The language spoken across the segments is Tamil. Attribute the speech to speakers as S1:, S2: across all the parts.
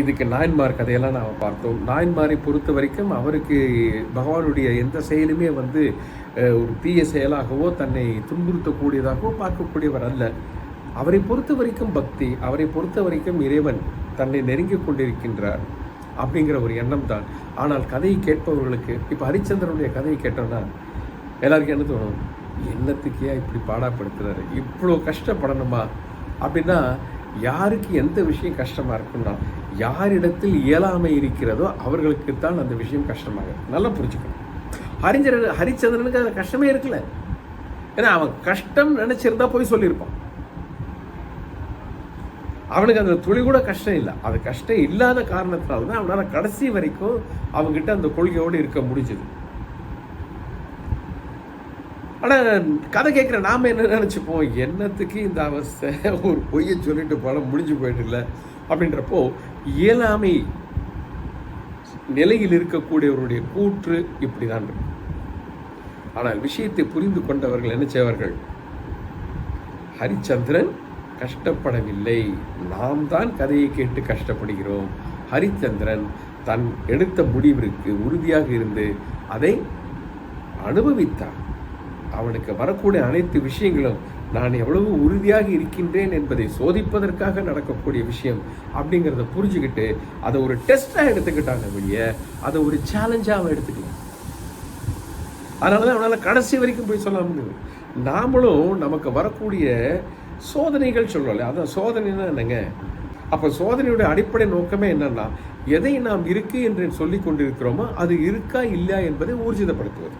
S1: இதுக்கு நாயன்மார் கதையெல்லாம் நாம் பார்த்தோம். நாயன்மாரை பொறுத்த வரைக்கும் அவருக்கு பகவானுடைய எந்த செயலுமே வந்து ஒரு தீய செயலாகவோ தன்னை துன்புறுத்தக்கூடியதாகவோ பார்க்கக்கூடியவர் அல்ல. அவரை பொறுத்த வரைக்கும் பக்தி அவரை பொறுத்த வரைக்கும் இறைவன் தன்னை நெருங்கிக் கொண்டிருக்கின்றார் அப்படிங்கிற ஒரு எண்ணம் தான் ஆனால் கதையை கேட்பவர்களுக்கு இப்போ ஹரிச்சந்திரனுடைய கதையை கேட்டோம்னா எல்லாருக்கும் என்ன தோணும்? என்னத்துக்கே இப்படி பாடாப்படுத்துறாரு இவ்வளோ கஷ்டப்படணுமா? அப்படின்னா யாருக்கு எந்த விஷயம் கஷ்டமாக இருக்குன்னா யாரிடத்தில் இயலாமை இருக்கிறதோ அவர்களுக்கு தான் அந்த விஷயம் கஷ்டமாக நல்லா புரிஞ்சுக்கணும். ஹரிஞ்சர ஹரிச்சந்திரனுக்கு அது கஷ்டமே இருக்கல ஏன்னா அவன் கஷ்டம் நினைச்சிருந்தா போய் சொல்லியிருப்பான். அவனுக்கு அந்த துளி கூட கஷ்டம் இல்லை. அது கஷ்டம் இல்லாத காரணத்தினால தான் அவனால் கடைசி வரைக்கும் அவங்ககிட்ட அந்த கொள்கையோடு இருக்க முடிஞ்சது. ஆனால் கதை கேட்குற நாம என்ன நினச்சிப்போம்? என்னத்துக்கு இந்த அவஸ்தை? ஒரு பொய்யை சொல்லிட்டு படம் முடிஞ்சு போயிட்டுல அப்படின்றப்போ இயலாமை நிலையில் இருக்கக்கூடியவருடைய கூற்று இப்படி தான் இருக்கும் ஆனால் விஷயத்தை புரிந்து கொண்டவர்கள் என்ன செய்வார்கள்? ஹரிச்சந்திரன் கஷ்டப்படவில்லை. நாம் தான் கதையை கேட்டு கஷ்டப்படுகிறோம். ஹரிச்சந்திரன் தன் எடுத்த முடிவிற்கு உறுதியாக இருந்து அதை அனுபவித்தான் அவனுக்கு வரக்கூடிய அனைத்து விஷயங்களும் நான் எவ்வளவு உறுதியாக இருக்கின்றேன் என்பதை சோதிப்பதற்காக நடக்கக்கூடிய விஷயம் அப்படிங்கிறத புரிஞ்சுக்கிட்டு அதை ஒரு டெஸ்ட்டாக எடுத்துக்கிட்டாங்க வெளிய அதை ஒரு சேலஞ்சாக அவன் எடுத்துக்கலாம் அதனால தான் அவனால் கடைசி வரைக்கும் போய் சொல்ல முடியுது நாமளும் நமக்கு வரக்கூடிய சோதனைகள் சொல்லலை அதான் சோதனைன்னா என்னங்க? அப்போ சோதனையுடைய அடிப்படை நோக்கமே என்னன்னா எதை நாம் இருக்கு என்று சொல்லிக் கொண்டிருக்கிறோமோ அது இருக்கா இல்லையா என்பதை ஊர்ஜிதப்படுத்துவது.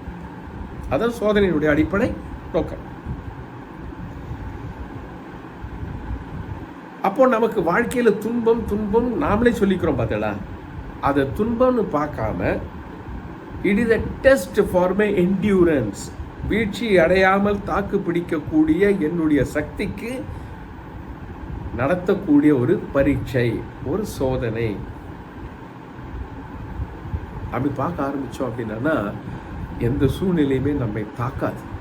S1: அதான் சோதனையினுடைய அடிப்படை நோக்கம். அப்போ நமக்கு வாழ்க்கையில் துன்பம் துன்பம் நாமளே சொல்லிக்கிறோம் பார்த்தீங்களா அதை துன்பம்னு பார்க்காம it is a test for my endurance வீழ்ச்சி அடையாமல் தாக்கு பிடிக்கக்கூடிய என்னுடைய சக்திக்கு நடத்தக்கூடிய ஒரு பரீட்சை ஒரு சோதனை. அப்படி பார்க்க ஆரம்பித்தோம் அப்படின்னா எந்த சூழ்நிலையுமே நம்மை தாக்காது.